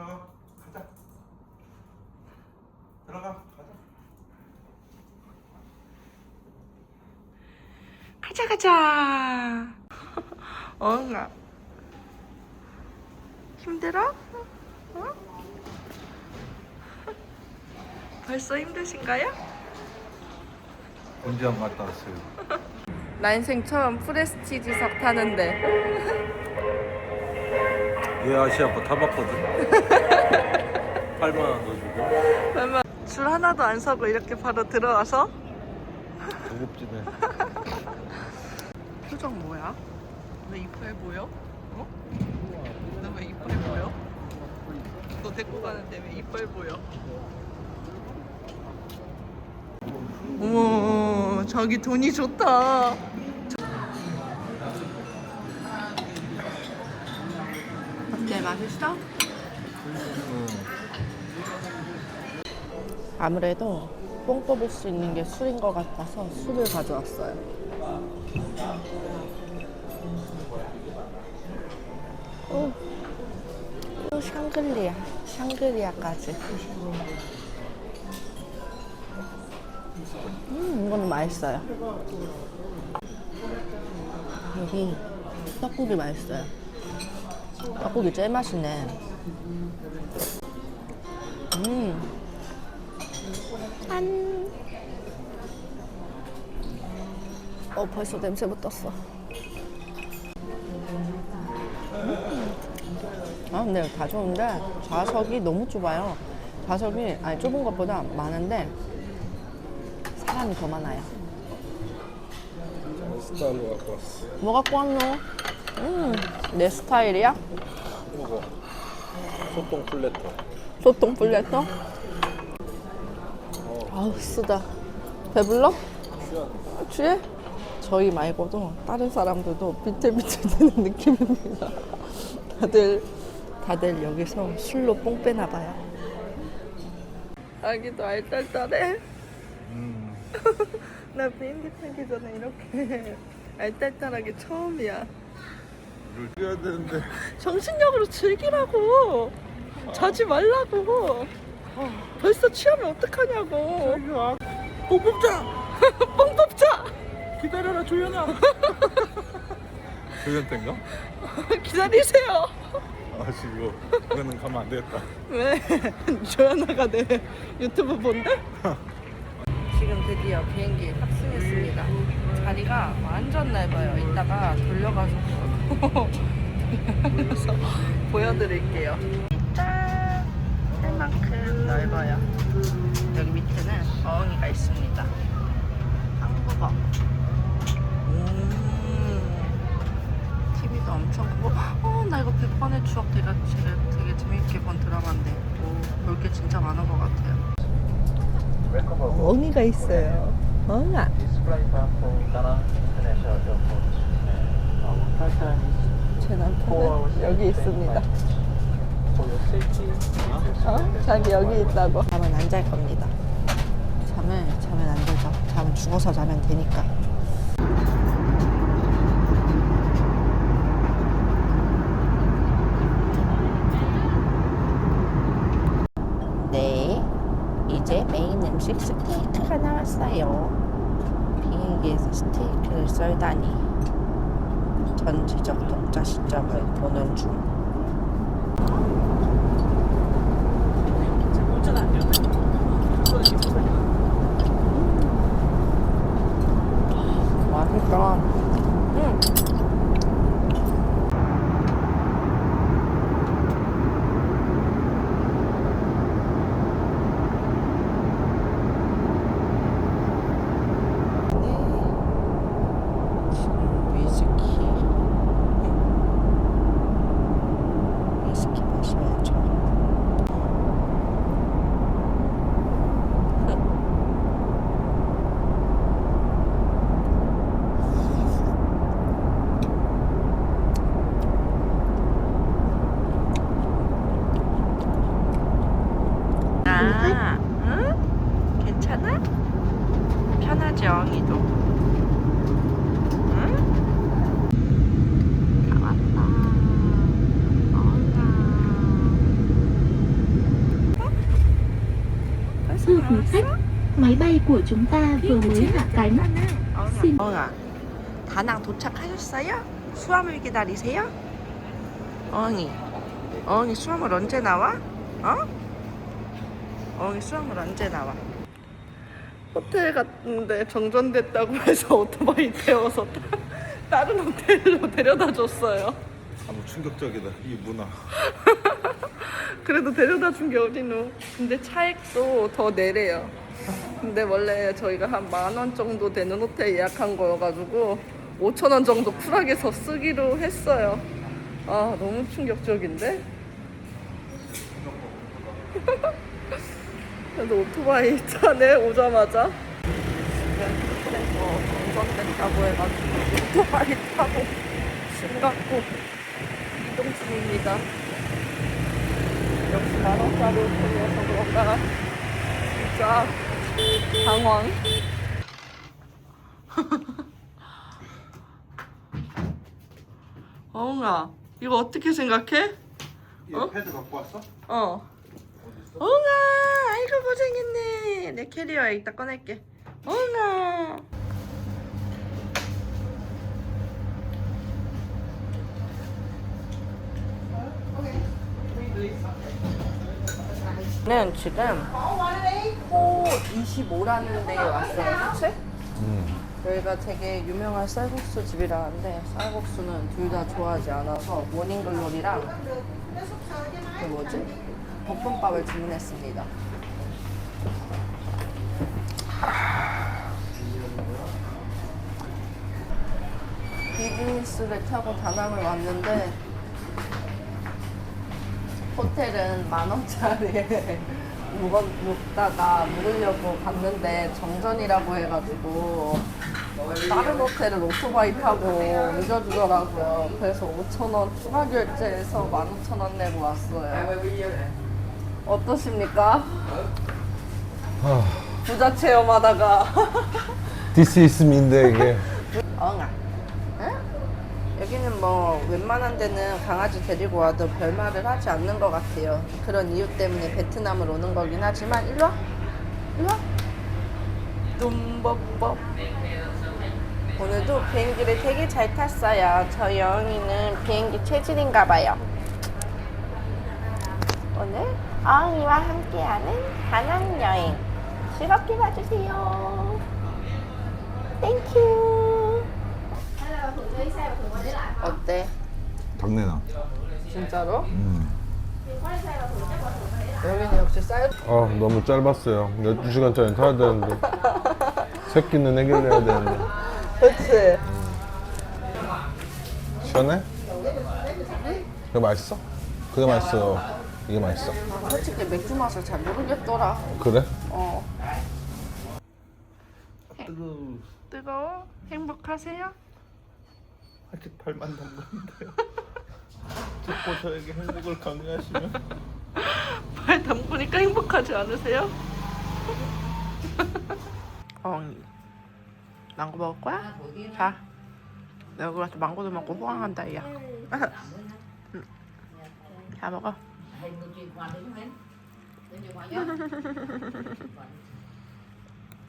들어가. 가자. 들어가. 가자. 가자 가자. 어흥아. 힘들어? 어? 벌써 힘드신가요? 언제 안 갔다 왔어요? 나 인생 처음 프레스티지 석 타는데 얘 아시 아빠 타봤거든. 8만 원 넣어주고. 설마 줄 하나도 안 서고 이렇게 바로 들어와서 고급지네. 표정 뭐야? 왜 이뻐해 보여? 어? 너 왜 이뻐해 보여? 너 데리고 가는데 왜 이뻐해 보여? 어머 자기 돈이 좋다 맛있어? 아무래도 뽕 뽑을 수 있는 게 술인 것 같아서 술을 가져왔어요. 오, 오 샹글리아, 샹글리아까지. 음, 이건 맛있어요. 여기 떡국이 맛있어요. 떡국이 제일 맛있네. 음. 짠. 어, 벌써 냄새 붙었어. 아, 근데 다 좋은데 좌석이 너무 좁아요. 좌석이 아니 좁은 것보다 많은데 사람이 더 많아요. 스타일로 갖고 왔어. 뭐 갖고 왔노? 음, 내 스타일이야? 이거. 소똥 플래터. 소똥 플래터? 아우 쓰다. 배불러? 아, 취해? 저희 말고도 다른 사람들도 비틀비틀대는 느낌입니다. 다들 다들 여기서 술로 뽕 빼나 봐요. 아기도 알딸딸해. 음. 나 비행기 타기 전에 이렇게 알딸딸하게 처음이야. 물 뛰어야 되는데. 정신력으로 즐기라고. 자지 말라고. 벌써 취하면 어떡하냐고. 뽕 뽑자. 뽕 뽑자. 기다려라 조연아. 조연 때인가? 기다리세요. 아 지금 이거는 가면 안 되겠다. 왜? 조연아가 내 유튜브 본대? 지금 드디어 비행기에 탑승했습니다. 자리가 완전 넓어요. 이따가 돌려가지 고 돌려서 보여드릴게요. 짠! 할만큼 넓어요. 여기 밑에는 어흥이가 있습니다. 한국어. 음. TV도 엄청 크고, 어, 나 이거 100번의 추억 되게, 되게, 되게 재밌게 본 드라마인데, 볼게 진짜 많은 것 같아요. 어흥이가 있어요. 어흥아. 제 남편은 여기 있습니다. 어? 자기 여기 있다고. 잠은 안 잘 겁니다. 잠을 자면 안 되죠. 잠은 죽어서 자면 되니까. 네, 이제 메인 음식 스테이크가 나왔어요. 비행기에서 스테이크를 썰다니. 전지적 독자 시점을 보는 중. 맛있다. 음. 고양이죠. Máy bay của chúng ta vừa mới hạ cánh. Xin ông à. Đà Nẵng 도착하셨어요? 수화물 기다리세요? 어흥이, 어흥이 수화물 언제 나와? 어? 어흥이 수화물 언제 나와? 호텔 갔는데 정전됐다고 해서 오토바이 태워서 다- 다른 호텔로 데려다 줬어요. 아무 충격적이다 이 문화. 그래도 데려다 준 게 어디노? 근데 차액도 더 내래요. 근데 원래 저희가 한 만 원 정도 되는 호텔 예약한 거여가지고 5천 원 정도 쿨하게서 쓰기로 했어요. 아 너무 충격적인데? 그래도 오토바이 타네 오자마자. 어, 정전됐다고 해가지고 오토바이 타고 싱가포 이동 중입니다. 역시 만원짜리 호텔이어서 그런가 진짜 당황 어흥아 이거 어떻게 생각해? 얘 어? 패드 갖고 왔어? 어 어흥아 아이고 고생했네 내 캐리어에 이따 꺼낼게 어흥아 는 지금 호 25라는 데에 왔어요, 그치? 여기가 되게 유명한 쌀국수 집이라는데 쌀국수는 둘 다 좋아하지 않아서 모닝글로리랑 그 뭐지? 볶음밥을 주문했습니다. 비즈니스를 타고 다낭을 왔는데 호텔은 만 원짜리 묵어, 묵다가 묵으려고 갔는데 정전이라고 해가지고 다른 호텔을 오토바이 타고 옮겨주더라고요. 그래서 5천 원 추가 결제해서 15,000원 내고 왔어요. 어떠십니까? 부자 체험하다가 디스 있음인데 이게 엉아. 응? 여기는 뭐 웬만한 데는 강아지 데리고 와도 별말을 하지 않는 것 같아요. 그런 이유 때문에 베트남을 오는 거긴 하지만 일로 와. 일로 와. 뚱버법. 오늘도 비행기를 되게 잘 탔어요. 저 여행이는 비행기 체질인가 봐요. 오늘 어흥이와 함께하는 다낭 여행 즐겁게 봐주세요. 땡큐. 어때? 당내나. 진짜로? 음. 여기는 역시 쌀 아 너무 짧았어요. 12시간짜리 타야 되는데 새끼는 해결해야 되는데 그치? 시원해? 그게 맛있어? 그게 맛있어. 이게 맛있어. 솔직히 맥주 맛을 잘 모르겠더라 그래? 어 뜨거워. 뜨거워? 행복하세요? 아직 발만 담갔는데요. 듣고 저에게 행복을 강요하시면 발 담그니까 행복하지 않으세요? 엉이 망고 먹을 거야? 자 여기 와서 망고도 먹고 호강한다 야 응. 자 먹어 hình của chị Hòa đứng hết. Đứng chị Hòa nhá.